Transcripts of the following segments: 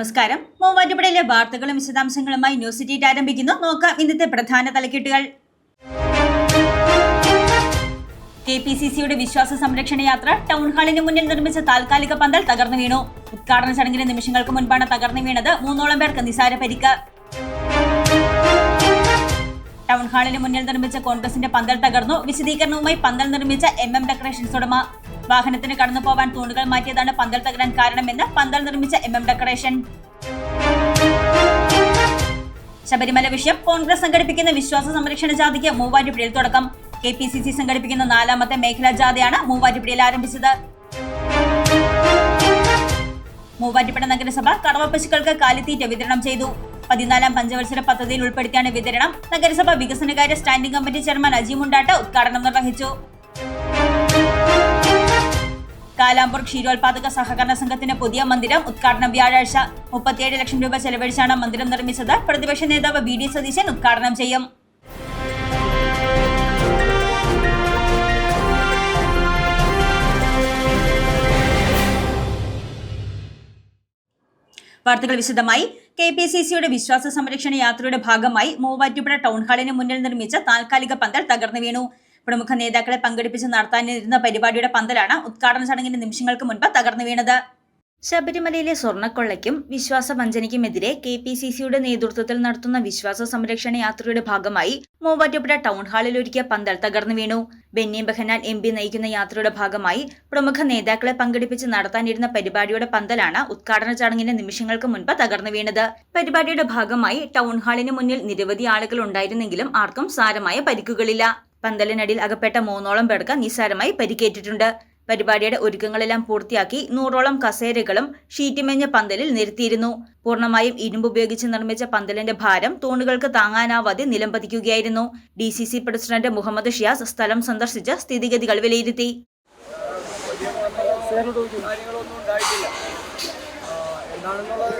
നമസ്കാരം. മൂവാറ്റുപുഴയിലെ വാർത്തകളും വിശദാംശങ്ങളുമായി ന്യൂസ് സിറ്റി ആരംഭിക്കുന്നു. നോക്കാം ഇന്നത്തെ പ്രധാന തലക്കെട്ടുകൾ. കെ പി സി സിയുടെ വിശ്വാസ സംരക്ഷണ യാത്ര ടൗൺ ഹാളിന് മുന്നിൽ നിർമ്മിച്ച താൽക്കാലിക പന്തൽ തകർന്നു വീണു. ഉദ്ഘാടന ചടങ്ങിന് നിമിഷങ്ങൾക്ക് മുൻപാണ് തകർന്നു വീണത് മൂന്നോളം പേർക്ക് നിസാര പരിക്ക്. ടൗൺ ഹാളിന് മുന്നിൽ നിർമ്മിച്ച കോൺഗ്രസിന്റെ പന്തൽ തകർന്നു. വിശദീകരണവുമായി പന്തൽ നിർമ്മിച്ച എം എം ഡെക്കറേഷൻസ് ഉടമ. വാഹനത്തിന് കടന്നു പോവാൻ തൂണുകൾ മാറ്റിയതാണ് പന്തൽ തകരാൻ കാരണമെന്ന് പന്തൽ നിർമ്മിച്ച എം എം ഡെക്കറേഷൻ. ശബരിമല വിഷയം കോൺഗ്രസ് സംഘടിപ്പിക്കുന്ന വിശ്വാസ സംരക്ഷണ ജാഥയ്ക്ക് മൂവാറ്റുപുഴയിൽ തുടക്കം. കെ പി സി സി സംഘടിപ്പിക്കുന്ന നാലാമത്തെ മേഖലാ ജാഥയാണ് മൂവാറ്റുപുഴയിൽ ആരംഭിച്ചത്. മൂവാറ്റുപുഴ നഗരസഭ കടവ പശുക്കൾക്ക് കാലിത്തീറ്റ വിതരണം ചെയ്തു. പതിനാലാം പഞ്ചവത്സര പദ്ധതിയിൽ ഉൾപ്പെടുത്തിയാണ് വിതരണം. നഗരസഭ വികസനകാര്യ standing committee chairman Aji Mundattu ഉദ്ഘാടനം നിർവഹിച്ചു. കാലാമ്പൂർ ക്ഷീരോത്പാദക സഹകരണ സംഘത്തിന്റെ പുതിയ മന്ദിരം ഉദ്ഘാടനം വ്യാഴാഴ്ച. മുപ്പത്തിയേഴ് ലക്ഷം രൂപ ചെലവഴിച്ചാണ് മന്ദിരം നിർമ്മിച്ചത്. പ്രതിപക്ഷ നേതാവ് വി ഡി സതീശൻ ഉദ്ഘാടനം ചെയ്യും. വാർത്തകൾ വിശദമായി. കെ പി സി സിയുടെ വിശ്വാസ സംരക്ഷണ യാത്രയുടെ ഭാഗമായി മൂവാറ്റുപുഴ ടൗൺ ഹാളിന് മുന്നിൽ നിർമ്മിച്ച താൽക്കാലിക പന്തൽ തകർന്നു വീണു. പ്രമുഖ നേതാക്കളെ പങ്കെടുപ്പിച്ച് നടത്താനിരുന്ന പരിപാടിയുടെ പന്തലാണ് ഉദ്ഘാടന ചടങ്ങിന്റെ നിമിഷങ്ങൾക്ക് മുൻപ് തകർന്നു വീണത്. ശബരിമലയിലെ സ്വർണക്കൊള്ളയ്ക്കും വിശ്വാസവഞ്ചനയ്ക്കുമെതിരെ കെ പി സി സിയുടെ നേതൃത്വത്തിൽ നടത്തുന്ന വിശ്വാസ സംരക്ഷണ യാത്രയുടെ ഭാഗമായി മൂവാറ്റുപുഴ ടൗൺ ഹാളിൽ ഒരുക്കിയ പന്തൽ തകർന്നു വീണു. ബെന്നി ബെഹനാൻ എം പി നയിക്കുന്ന യാത്രയുടെ ഭാഗമായി പ്രമുഖ നേതാക്കളെ പങ്കെടുപ്പിച്ച് നടത്താനിരുന്ന പരിപാടിയുടെ പന്തലാണ് ഉദ്ഘാടന ചടങ്ങിന്റെ നിമിഷങ്ങൾക്ക് മുൻപ് തകർന്നു വീണത്. പരിപാടിയുടെ ഭാഗമായി ടൗൺ ഹാളിന് മുന്നിൽ നിരവധി ആളുകൾ ഉണ്ടായിരുന്നെങ്കിലും ആർക്കും സാരമായ പരിക്കുകളില്ല. പന്തലിനടിയിൽ അകപ്പെട്ട മൂന്നോളം പേർക്ക് നിസ്സാരമായി പരിക്കേറ്റിട്ടുണ്ട്. പരിപാടിയുടെ ഒരുക്കങ്ങളെല്ലാം പൂർത്തിയാക്കി നൂറോളം കസേരകളും ഷീറ്റുമെഞ്ഞ പന്തലിൽ നിരത്തിയിരുന്നു പൂർണമായും ഇരുമ്പ് ഉപയോഗിച്ച് നിർമ്മിച്ച പന്തലിന്റെ ഭാരം തൂണുകൾക്ക് താങ്ങാനാവാതെ നിലംപതിക്കുകയായിരുന്നു. D C C president Muhammad Shiyas സ്ഥലം സന്ദർശിച്ച് സ്ഥിതിഗതികൾ വിലയിരുത്തി. എന്താണെന്നുള്ളത്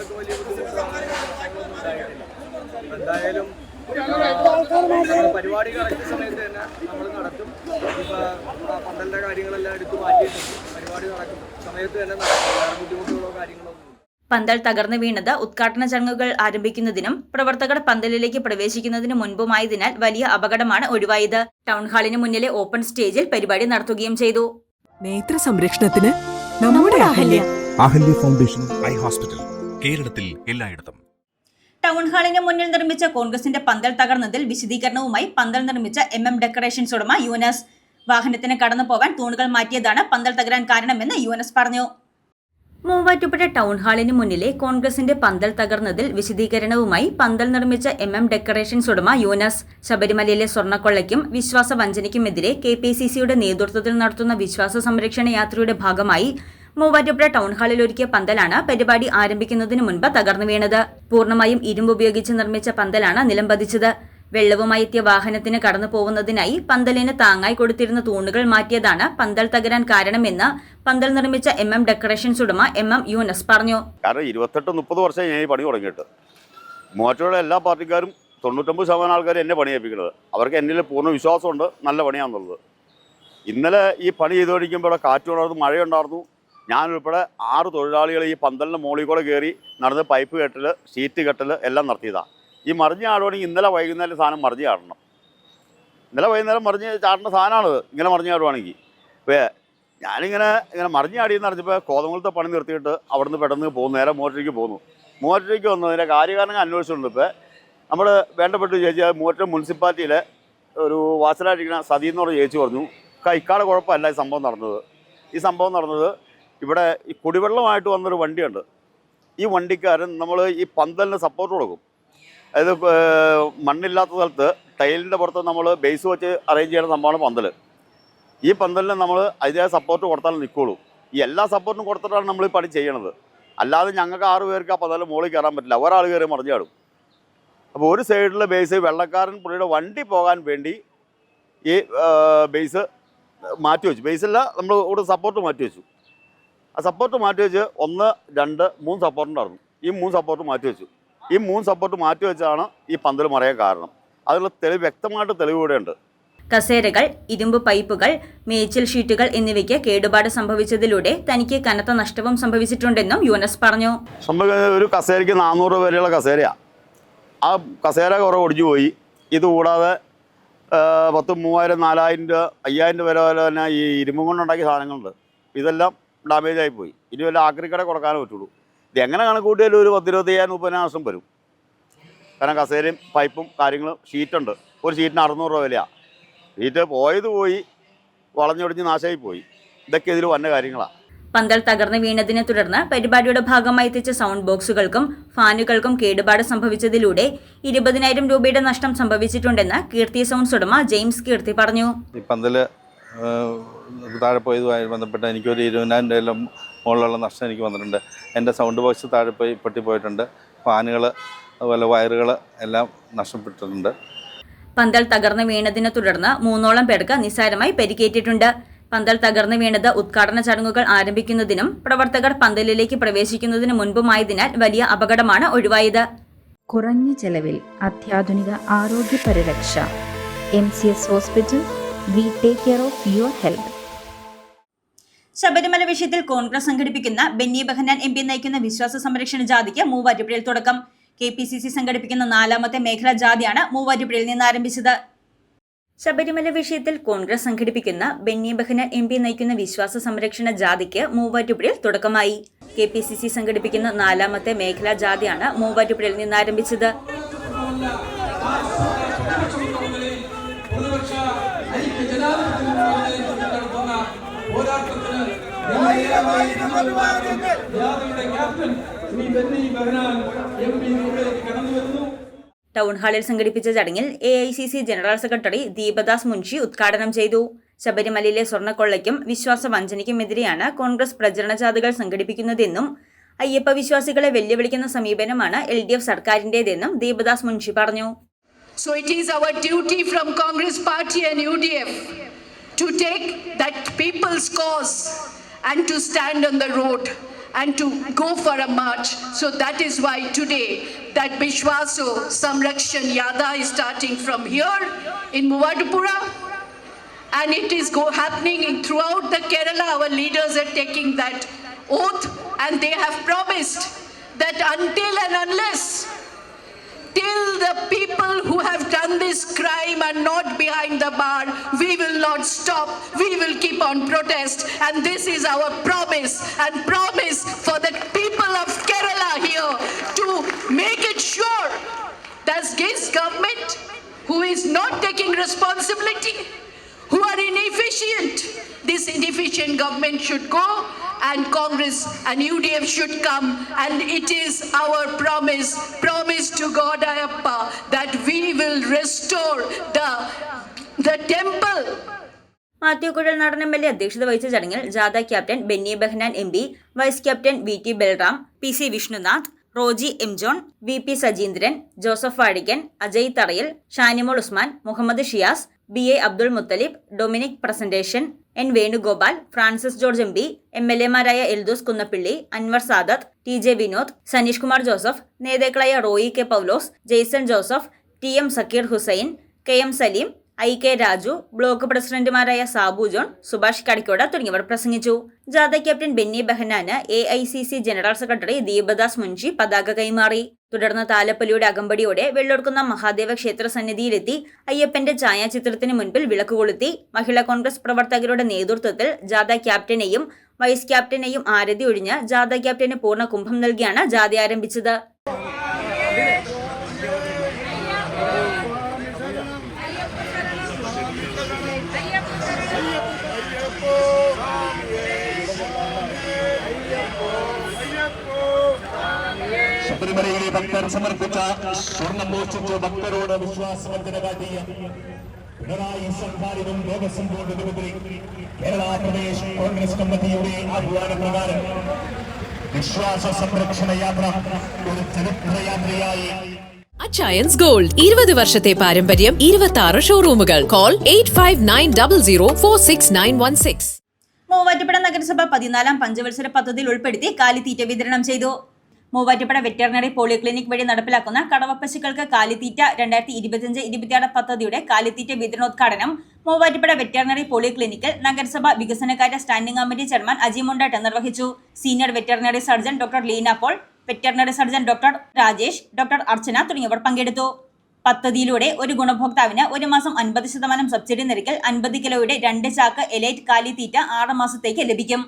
പന്തൽ തകർന്നു വീണത് ഉദ്ഘാടന ചടങ്ങുകൾ ആരംഭിക്കുന്നതിനും പ്രവർത്തകർ പന്തലിലേക്ക് പ്രവേശിക്കുന്നതിനു മുൻപുമായതിനാൽ വലിയ അപകടമാണ് ഒഴിവായത്. ടൗൺ ഹാളിന് മുന്നിലെ ഓപ്പൺ സ്റ്റേജിൽ പരിപാടി നടത്തുകയും ചെയ്തു. നേത്ര സംരക്ഷണത്തിന് നമ്മുടെ Ahalya. Ahalya. Foundation eye hospital കേരളത്തിൽ എല്ലായിടത്തും. ടൗൺ ഹാളിന് മുന്നിൽ നിർമ്മിച്ച കോൺഗ്രസിന്റെ പന്തൽ തകർന്നതിൽ വിശദീകരണവുമായി പന്തൽ നിർമ്മിച്ച എം എം ഡെക്കറേഷൻസ് ഉടമ യുനസ് വാഹനത്തിന് കടന്നു പോകാൻ തൂണുകൾ മാറ്റിയതാണ് പന്തൽ തകരാൻ കാരണമെന്ന് യുനസ് പറഞ്ഞു. മൂവാറ്റുപുഴ ടൗൺ ഹാളിന് മുന്നിലെ കോൺഗ്രസിന്റെ പന്തൽ തകർന്നതിൽ വിശദീകരണവുമായി പന്തൽ നിർമ്മിച്ച എം എം ഡെക്കറേഷൻസ് ഉടമ യൂനസ്. ശബരിമലയിലെ സ്വർണക്കൊള്ളയ്ക്കും വിശ്വാസ വഞ്ചനയ്ക്കുമെതിരെ കെ പി സി സിയുടെ നേതൃത്വത്തിൽ നടത്തുന്ന വിശ്വാസ സംരക്ഷണ യാത്രയുടെ ഭാഗമായി മൂവാറ്റുപുഴ ടൗൺ ഹാളിൽ ഒരുക്കിയ പന്തലാണ് പരിപാടി ആരംഭിക്കുന്നതിന് മുൻപ് തകർന്നു വീണത്. പൂർണമായും ഇരുമ്പ് ഉപയോഗിച്ച് നിർമ്മിച്ച പന്തലാണ് നിലംപതിച്ചത് വെള്ളവുമായി എത്തിയ വാഹനത്തിന് കടന്നു പോകുന്നതിനായി പന്തലിന് താങ്ങായി കൊടുത്തിരുന്ന തൂണുകൾ മാറ്റിയതാണ് പന്തൽ തകരാൻ കാരണമെന്ന് പന്തൽ നിർമ്മിച്ച എം എം ഡെക്കറേഷൻസ് ഉടമ എം എം യൂനസ് പറഞ്ഞു. കാരണം ഇരുപത്തെട്ട് മുപ്പത് വർഷം ഞാൻ ഈ പണി തുടങ്ങിയിട്ട്. മൂവാറ്റുപുഴ എല്ലാ പാർട്ടിക്കാരും തൊണ്ണൂറ്റൊമ്പത് ശതമാനം ആൾക്കാർ എന്നെ പണി ഏൽപ്പിക്കുന്നത്. അവർക്ക് എന്നിൽ പൂർണ വിശ്വാസമുണ്ട് നല്ല പണിയാണെന്നുള്ളത് ഇന്നലെ ഈ പണി ചെയ്തുകൊണ്ടിരിക്കുമ്പോൾ ഇവിടെ കാറ്റുണ്ടായിരുന്നു മഴയുണ്ടായിരുന്നു. ഞാനുൾപ്പെടെ ആറ് തൊഴിലാളികൾ ഈ പന്തലിന് മുകളിൽ കൂടെ കയറി നടന്ന് പൈപ്പ് കെട്ടൽ ഷീറ്റ് കെട്ടൽ എല്ലാം നടത്തിയതാണ് ഈ മറിഞ്ഞ് ചാടുവാണെങ്കിൽ ഇന്നലെ വൈകുന്നേരം സാധനം മറിഞ്ഞ് ചാടണം. ഇന്നലെ വൈകുന്നേരം മറിഞ്ഞ് ചാടേണ്ട സാധനമാണ് ഇങ്ങനെ മറിഞ്ഞ് ചാടുവാണെങ്കിൽ. ഇപ്പോൾ ഞാനിങ്ങനെ ഇങ്ങനെ മറിഞ്ഞ് ചാടിയെന്ന് അറിഞ്ഞപ്പോൾ കോതമംഗലത്തെ പണി നിർത്തിയിട്ട് അവിടുന്ന് പെട്ടെന്ന് പോകുന്നു നേരെ മോട്ടറിലേക്ക് പോകുന്നു. മോട്ടറിലേക്ക് വന്നതിന്റെ കാര്യകാരണങ്ങൾ അന്വേഷിച്ചിട്ടുണ്ട്. ഇപ്പോൾ നമ്മൾ വേണ്ടപ്പെട്ട ചേച്ചി മൂവാറ്റ മുനിസിപ്പാലിറ്റിയിലെ ഒരു വാസലായിട്ടിരിക്കുന്ന സതി എന്ന് പറഞ്ഞ ചേച്ചി പറഞ്ഞു കൈക്കാട് കുഴപ്പമല്ല ഈ സംഭവം നടന്നത്. ഈ സംഭവം നടന്നത് ഇവിടെ ഈ കുടിവെള്ളമായിട്ട് വന്നൊരു വണ്ടിയുണ്ട്. ഈ വണ്ടിക്കാരൻ നമ്മൾ ഈ പന്തലിന് സപ്പോർട്ട് കൊടുക്കും. അതായത് മണ്ണില്ലാത്ത സ്ഥലത്ത് ടൈലിന്റെ പുറത്ത് നമ്മൾ ബേസ് വെച്ച് അറേഞ്ച് ചെയ്യുന്ന സംഭവമാണ് പന്തൽ ഈ പന്തലിന് നമ്മൾ അതിന്റെ സപ്പോർട്ട് കൊടുത്താൽ നിൽക്കുള്ളൂ ഈ എല്ലാ സപ്പോർട്ടും കൊടുത്തിട്ടാണ് നമ്മൾ ഈ പണി ചെയ്യണത്. അല്ലാതെ ഞങ്ങൾക്ക് ആറ് പേർക്ക് ആ പന്തൽ മുകളിൽ കയറാൻ പറ്റില്ല. ഒരാൾ കയറി മറിഞ്ഞാടും അപ്പോൾ ഒരു സൈഡിലെ ബേസ് വെള്ളക്കാരൻ പുള്ളിയുടെ വണ്ടി പോകാൻ വേണ്ടി ഈ ബേസ് മാറ്റി വെച്ചു. ബേസല്ല നമ്മൾ ഇവിടെ സപ്പോർട്ട് മാറ്റി വെച്ചു. ആ സപ്പോർട്ട് മാറ്റി വെച്ച് ഒന്ന് രണ്ട് മൂന്ന് സപ്പോർട്ടുണ്ടായിരുന്നു ഈ മൂന്ന് സപ്പോർട്ട് മാറ്റി വെച്ചു. ഈ മൂന്ന് സപ്പോർട്ട് മാറ്റി വെച്ചാണ് ഈ പന്തൽ മറയാൻ കാരണം. അതിലുള്ള തെളിവ് വ്യക്തമായിട്ട് തെളിവ് ഇവിടെ ഉണ്ട് കസേരകൾ ഇരുമ്പ് പൈപ്പുകൾ മേച്ചിൽ ഷീറ്റുകൾ എന്നിവയ്ക്ക് കേടുപാട് സംഭവിച്ചതിലൂടെ തനിക്ക് കനത്ത നഷ്ടവും സംഭവിച്ചിട്ടുണ്ടെന്നും യുനസ് പറഞ്ഞു. ഒരു കസേരയ്ക്ക് നാനൂറ് രൂപ വരെയുള്ള കസേരയാണ് ആ കസേര കുറേ ഒടിഞ്ഞു പോയി. ഇത് കൂടാതെ ആ, പത്ത് മൂവായിരം നാലായിരം രൂപ അയ്യായിരം രൂപ വരെ വരെ തന്നെ ഈ ഇരുമ്പ് കൊണ്ടുണ്ടാക്കിയ സാധനങ്ങളുണ്ട്. ഇതെല്ലാം ഡാമേജ് ആയിപ്പോയി പോയി. ഇനി വല്ല ആക്രിക്കട കൊടുക്കാനേ പറ്റുള്ളൂ. ഇത് എങ്ങനെ കണക്ക് കൂട്ടിയാലും ഒരു പത്തിരുപത്തയ്യായിരം മുപ്പതിനായിരം ദിവസം വരും. കാരണം കസേരയും പൈപ്പും കാര്യങ്ങളും ഷീറ്റുണ്ട്. ഒരു ഷീറ്റിന് അറുന്നൂറ് രൂപ വിലയാണ് ഷീറ്റ് പോയത് പോയി വളഞ്ഞൊടിഞ്ഞ് നാശമായി പോയി. ഇതൊക്കെ ഇതിൽ വന്ന കാര്യങ്ങളാണ് പന്തൽ തകർന്നു വീണതിനെ തുടർന്ന് പരിപാടിയുടെ ഭാഗമായി എത്തിച്ച സൗണ്ട് ബോക്സുകൾക്കും ഫാനുകൾക്കും കേടുപാട് സംഭവിച്ചതിലൂടെ ഇരുപതിനായിരം രൂപയുടെ നഷ്ടം സംഭവിച്ചിട്ടുണ്ടെന്ന് കീർത്തി സൗണ്ട്സ് ഉടമ ജെയിംസ് കീർത്തി പറഞ്ഞു. ഈ പന്തൽ താഴെ പോയതുമായി ബന്ധപ്പെട്ട് എനിക്കൊരു ഇരുപതിനായിരം രൂപയിലും മുകളിലുള്ള നഷ്ടം എനിക്ക് വന്നിട്ടുണ്ട്. എന്റെ സൗണ്ട് ബോക്സ് താഴെ പോയി പൊട്ടിപ്പോയിട്ടുണ്ട്. ഫാനുകൾ അതുപോലെ വയറുകൾ എല്ലാം നഷ്ടപ്പെട്ടിട്ടുണ്ട്. പന്തൽ തകർന്നു വീണതിനെ തുടർന്ന് മൂന്നോളം പേർക്ക് നിസ്സാരമായി പരിക്കേറ്റിട്ടുണ്ട്. പന്തൽ തകർന്നു വീണത് ഉദ്ഘാടന ചടങ്ങുകൾ ആരംഭിക്കുന്നതിനും പ്രവർത്തകർ പന്തലിലേക്ക് പ്രവേശിക്കുന്നതിനു മുൻപുമായതിനാൽ വലിയ അപകടമാണ് ഒഴിവായത്. കുറഞ്ഞ ചെലവിൽ അത്യാധുനിക ആരോഗ്യ പരിരക്ഷ M C S hospital we take care of your health. Sabarimala വിഷയത്തിൽ കോൺഗ്രസ് സംഘടിപ്പിക്കുന്ന ബെന്നി ബെഹനാൻ എം പി നയിക്കുന്ന വിശ്വാസ സംരക്ഷണ ജാഥയ്ക്ക് മൂവാറ്റുപുഴയിൽ തുടക്കം. കെ പി സി സി സംഘടിപ്പിക്കുന്ന നാലാമത്തെ മേഖലാ ജാതിയാണ് മൂവാറ്റുപുഴയിൽ നിന്ന് ആരംഭിച്ചത്. ശബരിമല വിഷയത്തിൽ കോൺഗ്രസ് സംഘടിപ്പിക്കുന്ന ബെന്നി ബെഹനാൻ എം പി നയിക്കുന്ന വിശ്വാസ സംരക്ഷണ ജാഥയ്ക്ക് മൂവാറ്റുപുഴയിൽ തുടക്കമായി. കെ പി സി സി സംഘടിപ്പിക്കുന്ന നാലാമത്തെ മേഖലാ ജാതിയാണ് മൂവാറ്റുപുഴയിൽ നിന്ന് ആരംഭിച്ചത്. ടൗൺ ഹാളിൽ സംഘടിപ്പിച്ച ചടങ്ങിൽ A I C C general secretary Deepadas Munshi ഉദ്ഘാടനം ചെയ്തു. ശബരിമലയിലെ സ്വർണക്കൊള്ളയ്ക്കും വിശ്വാസ വഞ്ചനയ്ക്കുമെതിരെയാണ് കോൺഗ്രസ് പ്രചരണ ജാഥകൾ സംഘടിപ്പിക്കുന്നതെന്നും അയ്യപ്പ വിശ്വാസികളെ വെല്ലുവിളിക്കുന്ന സമീപനമാണ് എൽ ഡി എഫ് സർക്കാരിന്റേതെന്നും ദീപദാസ് മുൻഷി പറഞ്ഞു. So it is our duty from Congress Party and UDF to take that people's cause and to stand on the road and to go for a march. So that is why today that Bishwaso Samrakshan Yada is starting from here in Muvadupura and it is go happening in throughout the Kerala. Our leaders are taking that oath and they have promised that until and unless till the people who have done this crime are not behind the bar, we will not stop. We will keep on protest. And this is our promise and promise for the people of Kerala here to make it sure that this government who is not taking responsibility, who are inefficient, this inefficient government should go and Congress and UDF should come and it is our promise, promise to God Ayappa that we will restore the, the temple. Mathew Kuzhalnadan M L A അധ്യക്ഷത വഹിച്ച ചടങ്ങിൽ ജാഥ captain Benny Behanan M P vice captain V T Balram P C Vishnunath Roji M John V P Sajeendran Joseph Vadikkan Ajay Tharayil Shanimol Usman Muhammad Shiyas B A Abdul Muthalib Dominic Presentation N Venugopal Francis George M P M L എമാരായ Eldhose Kunnappilly Anwar Sadath T J Vinod Saneesh Kumar Joseph നേതാക്കളായ Roy K Paulose Jaison Joseph T M Sakkir Hussain K M Saleem I K Raju block പ്രസിഡന്റുമാരായ സാബു ജോൺ സുഭാഷ് കടിക്കോട തുടങ്ങിയവർ പ്രസംഗിച്ചു. ജാഥ captain Benny Behanan A I C C general secretary Deepadas Munshi പതാക കൈമാറി. തുടർന്ന് താലപ്പൊലിയുടെ അകമ്പടിയോടെ വെള്ളൊടുക്കുന്ന മഹാദേവ ക്ഷേത്ര സന്നിധിയിലെത്തി അയ്യപ്പന്റെ ഛായാചിത്രത്തിന് മുൻപിൽ വിളക്ക് കൊളുത്തി. മഹിളാ കോൺഗ്രസ് പ്രവർത്തകരുടെ നേതൃത്വത്തിൽ ജാഥ ക്യാപ്റ്റനെയും വൈസ് ക്യാപ്റ്റനെയും ആരതി ഒഴിഞ്ഞ് ജാഥ ക്യാപ്റ്റന് പൂർണ കുംഭം നൽകിയാണ് ജാഥ ആരംഭിച്ചത് ശബരിമലയിലെ ഭക്തർ സമർപ്പിച്ച സ്വർണം മോഷിച്ച് ഭക്തരോട് വിശ്വാസവഞ്ചന കാട്ടിയ പിണറായി സർക്കാരിനും ദേവസ്വം ബോർഡ് അധിപതി കേരള പ്രദേശ് കോൺഗ്രസ് കമ്മിറ്റിയുടെ ആഹ്വാന പ്രകാരം വിശ്വാസ സംരക്ഷണ യാത്ര ഒരു ചരിത്രയാത്രയായി അച്ചയൻസ് ഗോൾഡ് ഇരുപത് വർഷത്തെ പാരമ്പര്യം ഇരുപത്തി ആറ് ഷോറൂമുകൾ call eight five nine double zero four six nine one six Muvattupuzha നഗരസഭ പതിനാലാം പഞ്ചവത്സര പദ്ധതിയിൽ ഉൾപ്പെടുത്തി കാലിത്തീറ്റ വിതരണം ചെയ്തു. മൂവാറ്റുപുഴ വെറ്ററിനറി പോളിക്ലിനിക് വഴി നടപ്പിലാക്കുന്ന കടവപ്പശുക്കൾക്ക് കാലിത്തീറ്റ രണ്ടായിരത്തി ഇരുപത്തിയഞ്ച് ഇരുപത്തിയാറ് പദ്ധതിയുടെ കാലിത്തീറ്റ വിതരണോദ്ഘാടനം മൂവാറ്റുപുഴ വെറ്ററിനറി പോളിക്ലിനിക്കിൽ നഗരസഭ വികസനകാര്യ standing committee chairman Aji Mundattu നിർവഹിച്ചു. Senior veterinary surgeon doctor Leena Paul veterinary surgeon doctor Rajesh doctor Archana തുടങ്ങിയവർ പങ്കെടുത്തു. പദ്ധതിയിലൂടെ ഒരു ഗുണഭോക്താവിന് ഒരു മാസം അൻപത് ശതമാനം സബ്സിഡി നിരക്കിൽ അൻപത് കിലോയുടെ രണ്ട് ചാക്ക് എലൈറ്റ് കാലിത്തീറ്റ ആറ് മാസത്തേക്ക് ലഭിക്കും.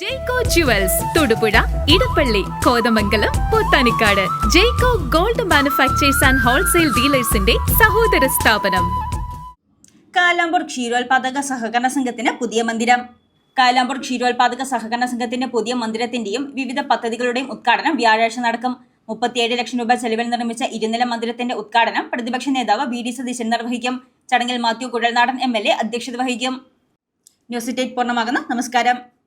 Jaico jewels Thodupuzha Edappally Kothamangalam Pothanicad Jaico gold manufacturers and wholesale ഡീലേഴ്സിന്റെ സഹോദര സ്ഥാപനം. കാലാമ്പൂർ ക്ഷീരോത്പാദക സഹകരണ സംഘത്തിന് പുതിയ മന്ദിരം. കാലാമ്പൂർ ക്ഷീരോത്പാദക സഹകരണ സംഘത്തിന്റെ പുതിയ മന്ദിരത്തിന്റെയും വിവിധ പദ്ധതികളുടെയും ഉദ്ഘാടനം വ്യാഴാഴ്ച നടക്കും. മുപ്പത്തിയേഴ് ലക്ഷം രൂപ ചെലവിൽ നിർമ്മിച്ച ഇരുനില മന്ദിരത്തിന്റെ ഉദ്ഘാടനം പ്രതിപക്ഷ നേതാവ് വി ഡി സതീശൻ നിർവഹിക്കും. ചടങ്ങിൽ Mathew Kuzhalnadan M L A അധ്യക്ഷത വഹിക്കും. ന്യൂസ് ഡേറ്റ് പൂർണമാകുന്നു. നമസ്കാരം.